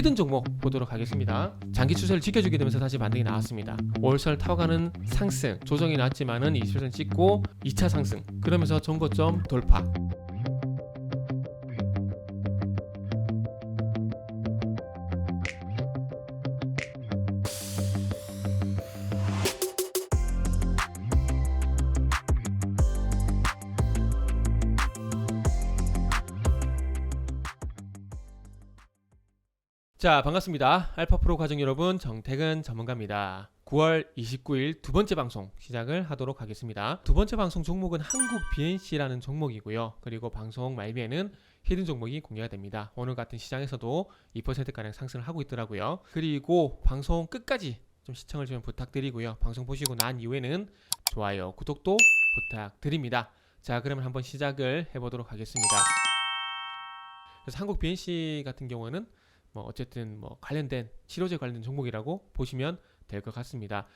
히든 종목 보도록 하겠습니다. 장기 추세를 지켜주게 되면서 다시 반등이 나왔습니다. 월설 타워가는 상승, 조정이 나왔지만은 20% 찍고 2차 상승, 그러면서 전고점 돌파. 자, 반갑습니다. 알파프로 과정 여러분, 정택은 전문가입니다. 9월 29일 두 번째 방송 시작을 하도록 하겠습니다. 두 번째 방송 종목은 한국 BNC라는 종목이고요. 그리고 방송 말미에는 히든 종목이 공개가 됩니다. 오늘 같은 시장에서도 2%가량 상승을 하고 있더라고요. 그리고 방송 끝까지 좀 시청을 좀 부탁드리고요. 방송 보시고 난 이후에는 좋아요, 구독도 부탁드립니다. 자, 그러면 한번 시작을 해보도록 하겠습니다. 그래서 한국 BNC 같은 경우는 뭐 어쨌든 뭐 관련된 치료제 관련된 종목이라고 보시면 될 것 같습니다.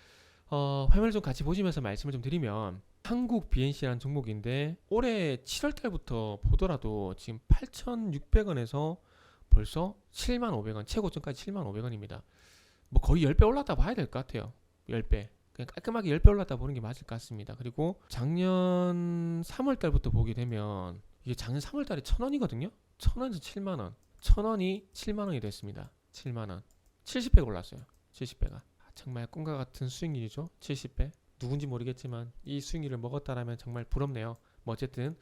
어, 화면을 좀 같이 보시면서 말씀을 좀 드리면 한국 BNC라는 종목인데 올해 7월 달부터 보더라도 지금 8,600원에서 벌써 7만500원 최고점까지 7만 500원입니다. 뭐 거의 10배 올랐다 봐야 될 것 같아요. 10배. 그냥 깔끔하게 10배 올랐다 보는 게 맞을 것 같습니다. 그리고 작년 3월 달부터 보게 되면 이게 작년 3월 달에 1,000원이거든요. 1,000원에서 7만 원. 1,000원이 7만 원이 됐습니다. 7만 원. 70배가 올랐어요. 70배가. 정말 꿈과 같은 수익률이죠. 70배. 누군지 모르겠지만 이 수익률을 먹었다라면 정말 부럽네요. 뭐 어쨌든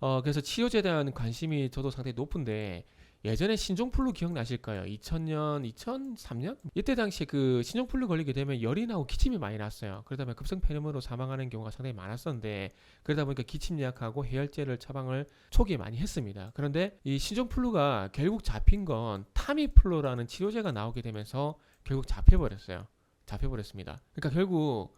어 그래서 치료제에 대한 관심이 저도 상당히 높은데 예전에 신종플루 기억나실까요? 2000년, 2003년? 이때 당시에 그 신종플루 걸리게 되면 열이 나고 기침이 많이 났어요. 그러다 보면 급성 폐렴으로 사망하는 경우가 상당히 많았었는데 그러다 보니까 기침 약하고 해열제를 처방을 초기에 많이 했습니다. 그런데 이 신종플루가 결국 잡힌 건 타미플루라는 치료제가 나오게 되면서 결국 잡혀버렸어요. 잡혀버렸습니다. 그러니까 결국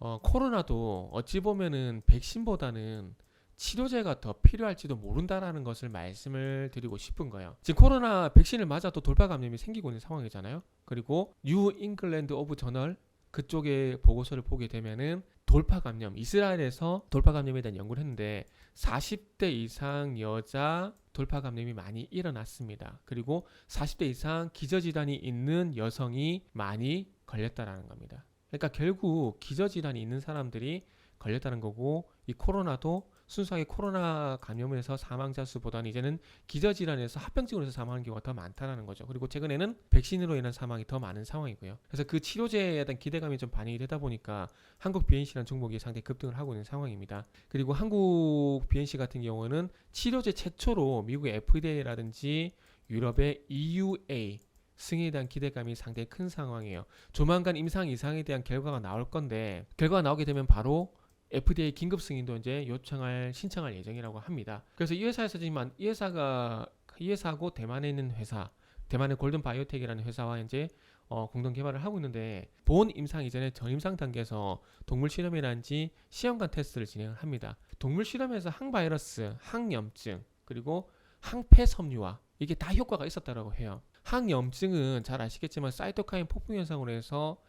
어, 코로나도 어찌 보면은 백신보다는 치료제가 더 필요할지도 모른다라는 것을 말씀을 드리고 싶은 거예요. 지금 코로나 백신을 맞아도 돌파 감염이 생기고 있는 상황이잖아요. 그리고 뉴 잉글랜드 오브 저널 그쪽의 보고서를 보게 되면은 돌파 감염 이스라엘에서 돌파 감염에 대한 연구를 했는데 40대 이상 여자 돌파 감염이 많이 일어났습니다. 그리고 40대 이상 기저질환이 있는 여성이 많이 걸렸다라는 겁니다. 그러니까 결국 기저질환이 있는 사람들이 걸렸다는 거고 이 코로나도 순수하게 코로나 감염에서 사망자 수보다는 이제는 기저질환에서 합병증으로 해서 사망하는 경우가 더 많다라는 거죠. 그리고 최근에는 백신으로 인한 사망이 더 많은 상황이고요. 그래서 그 치료제에 대한 기대감이 좀 반영이 되다 보니까 한국 BNC라는 종목이 상당히 급등을 하고 있는 상황입니다. 그리고 한국 BNC 같은 경우는 치료제 최초로 미국의 FDA라든지 유럽의 EUA 승인에 대한 기대감이 상당히 큰 상황이에요. 조만간 임상 이상에 대한 결과가 나올 건데 결과가 나오게 되면 바로 FDA 긴급 승인도 이제 요청할 신청할 예정이라고 합니다. 그래서 이 회사에서 지금 이 회사가 이 회사하고 대만에 있는 회사, 대만의 골든 바이오텍이라는 회사와 이제 어, 공동 개발을 하고 있는데 본 임상 이전에 전임상 단계에서 동물 실험이라든지 시험관 테스트를 진행을 합니다. 동물 실험에서 항바이러스, 항염증 그리고 항폐섬유화 이게 다 효과가 있었다라고 해요. 항염증은 잘 아시겠지만 사이토카인 폭풍 현상으로 해서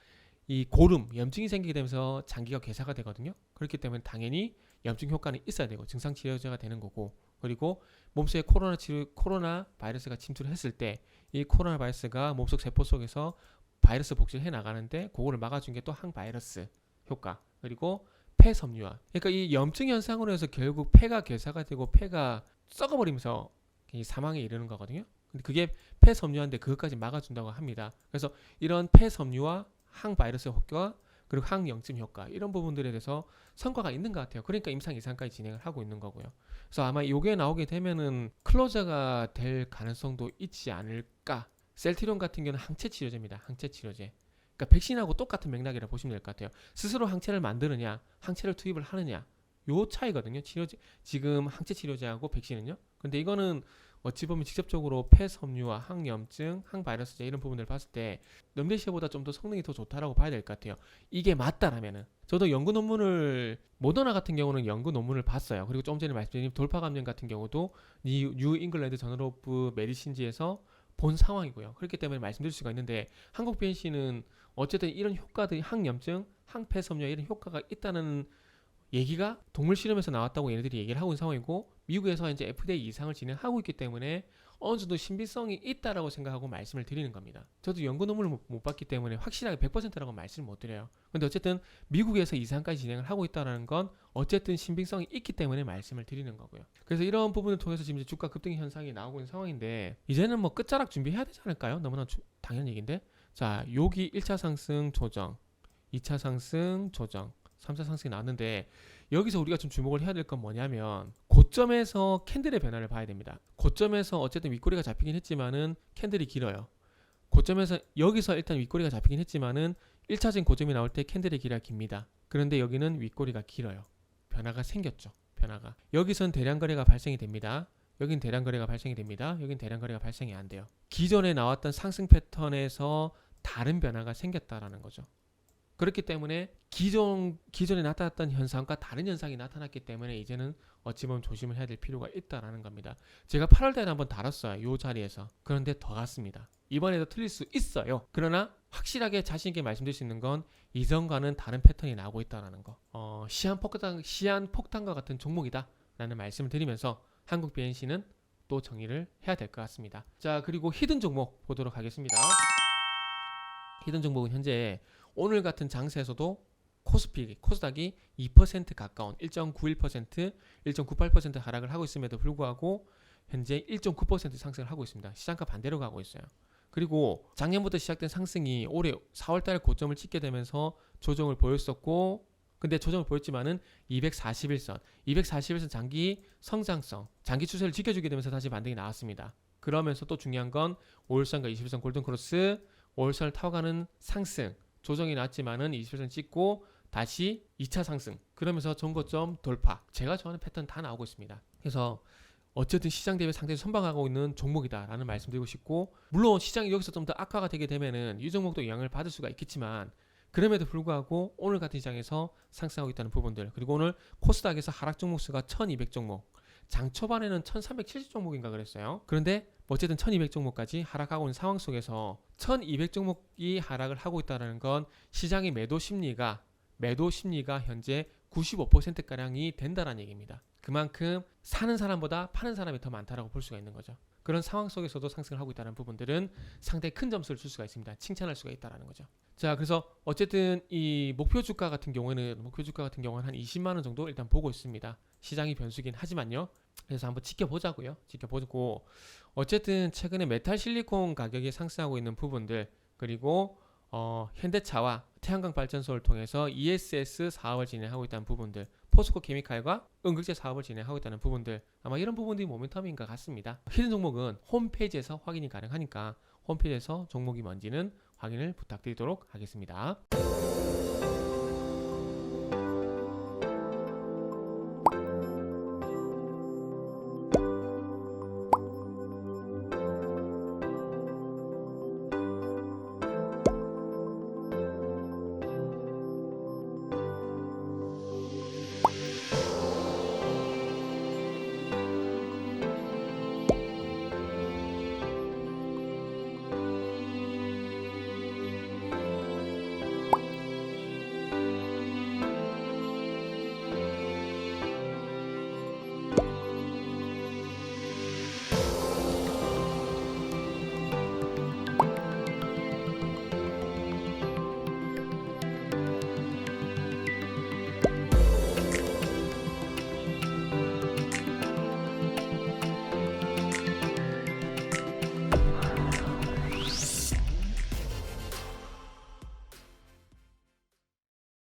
이 고름, 염증이 생기게 되면서 장기가 괴사가 되거든요. 그렇기 때문에 당연히 염증 효과는 있어야 되고 증상 치료제가 되는 거고 그리고 몸속에 코로나 치료, 코로나 바이러스가 침투했을 때 이 코로나 바이러스가 몸속 세포 속에서 바이러스 복제를 해 나가는데 그거를 막아준 게 또 항바이러스 효과 그리고 폐섬유화 그러니까 이 염증 현상으로 해서 결국 폐가 괴사가 되고 폐가 썩어버리면서 이 사망에 이르는 거거든요. 근데 그게 폐섬유화인데 그것까지 막아준다고 합니다. 그래서 이런 폐섬유화 항바이러스 효과 그리고 항염증 효과 이런 부분들에 대해서 성과가 있는 것 같아요. 그러니까 임상 이상까지 진행을 하고 있는 거고요. 그래서 아마 이게 나오게 되면은 클로저가 될 가능성도 있지 않을까. 셀티론 같은 경우는 항체 치료제입니다. 항체 치료제. 그러니까 백신하고 똑같은 맥락이라 보시면 될 것 같아요. 스스로 항체를 만드느냐, 항체를 투입을 하느냐. 요 차이거든요. 치료제 지금 항체 치료제하고 백신은요. 근데 이거는 어찌 보면 직접적으로 폐섬유와 항염증, 항바이러스제 이런 부분을 봤을 때 럼데시보다 좀 더 성능이 더 좋다라고 봐야 될 것 같아요. 이게 맞다라면은 저도 연구 논문을 모더나 같은 경우는 연구 논문을 봤어요. 그리고 좀 전에 말씀드린 돌파 감염 같은 경우도 뉴, 뉴 잉글랜드 저널 오브 메디신지에서 본 상황이고요. 그렇기 때문에 말씀드릴 수가 있는데 한국 BNC는 어쨌든 이런 효과들이 항염증, 항폐섬유 이런 효과가 있다는 얘기가 동물 실험에서 나왔다고 얘네들이 얘기를 하고 있는 상황이고 미국에서 이제 FDA 이상을 진행하고 있기 때문에 어느 정도 신빙성이 있다라고 생각하고 말씀을 드리는 겁니다. 저도 연구 논문을 못, 못 봤기 때문에 확실하게 100%라고 말씀을 못 드려요. 근데 어쨌든 미국에서 이 사안까지 진행을 하고 있다라는 건 어쨌든 신빙성이 있기 때문에 말씀을 드리는 거고요. 그래서 이런 부분을 통해서 지금 주가 급등 현상이 나오고 있는 상황인데 이제는 뭐 끝자락 준비해야 되지 않을까요? 너무나 주- 당연한 얘기인데 자 여기 1차 상승 조정 2차 상승 조정 3차 상승이 나왔는데 여기서 우리가 좀 주목을 해야 될 건 뭐냐면 고점에서 캔들의 변화를 봐야 됩니다. 고점에서 어쨌든 윗꼬리가 잡히긴 했지만은 캔들이 길어요. 고점에서 여기서 일단 윗꼬리가 잡히긴 했지만은 1차적인 고점이 나올 때 캔들의 길이가 깁니다. 그런데 여기는 윗꼬리가 길어요. 변화가 생겼죠. 변화가. 여기선 대량 거래가 발생이 됩니다. 여긴 대량 거래가 발생이 됩니다. 여긴 대량 거래가 발생이 안 돼요. 기존에 나왔던 상승 패턴에서 다른 변화가 생겼다라는 거죠. 그렇기 때문에 기존 기존에 나타났던 현상과 다른 현상이 나타났기 때문에 이제는 어찌 보면 조심을 해야 될 필요가 있다라는 겁니다. 제가 8월 달에 한번 다뤘어요. 이 자리에서. 그런데 더 갔습니다. 이번에도 틀릴 수 있어요. 그러나 확실하게 자신 있게 말씀드릴 수 있는 건 이전과는 다른 패턴이 나오고 있다라는 거. 어, 시한 폭탄 시한 폭탄과 같은 종목이다라는 말씀을 드리면서 한국 BNC는 또 정리를 해야 될 것 같습니다. 자, 그리고 히든 종목 보도록 하겠습니다. 히든 종목은 현재 오늘 같은 장세에서도 코스피, 코스닥이 2% 가까운 1.91%, 1.98% 하락을 하고 있음에도 불구하고 현재 1.9% 상승을 하고 있습니다. 시장과 반대로 가고 있어요. 그리고 작년부터 시작된 상승이 올해 4월달 고점을 찍게 되면서 조정을 보였었고, 근데 조정을 보였지만은 241선, 241선 장기 성장성, 장기 추세를 지켜주게 되면서 다시 반등이 나왔습니다. 그러면서 또 중요한 건 5일선과 21선 골든 크로스, 5일선을 타고 가는 상승, 조정이 났지만은 21선 찍고 다시 2차 상승. 그러면서 전고점 돌파. 제가 좋아하는 패턴 다 나오고 있습니다. 그래서 어쨌든 시장 대비 상당히 선방하고 있는 종목이다라는 말씀드리고 싶고 물론 시장이 여기서 좀 더 악화가 되게 되면은 이 종목도 영향을 받을 수가 있겠지만 그럼에도 불구하고 오늘 같은 시장에서 상승하고 있다는 부분들 그리고 오늘 코스닥에서 하락 종목 수가 1200 종목 장 초반에는 1370 종목인가 그랬어요 그런데 어쨌든 1200 종목까지 하락하고 있는 상황 속에서 1200 종목이 하락을 하고 있다는 건 시장의 매도 심리가 매도 심리가 현재 95%가량이 된다는 얘기입니다. 그만큼 사는 사람보다 파는 사람이 더 많다라고 볼 수가 있는 거죠. 그런 상황 속에서도 상승을 하고 있다는 부분들은 상당히 큰 점수를 줄 수가 있습니다. 칭찬할 수가 있다라는 거죠. 자, 그래서 어쨌든 이 목표 주가 같은 경우에는 목표 주가 같은 경우는 한 20만 원 정도 일단 보고 있습니다. 시장이 변수긴 하지만요. 그래서 한번 지켜보자고요. 지켜보고 어쨌든 최근에 메탈 실리콘 가격이 상승하고 있는 부분들 그리고 어, 현대차와 태양광 발전소를 통해서 ESS 사업을 진행하고 있다는 부분들, 포스코 케미칼과 응급제 사업을 진행하고 있다는 부분들, 아마 이런 부분들이 모멘텀인 것 같습니다. 히든 종목은 홈페이지에서 확인이 가능하니까 홈페이지에서 종목이 뭔지는 확인을 부탁드리도록 하겠습니다.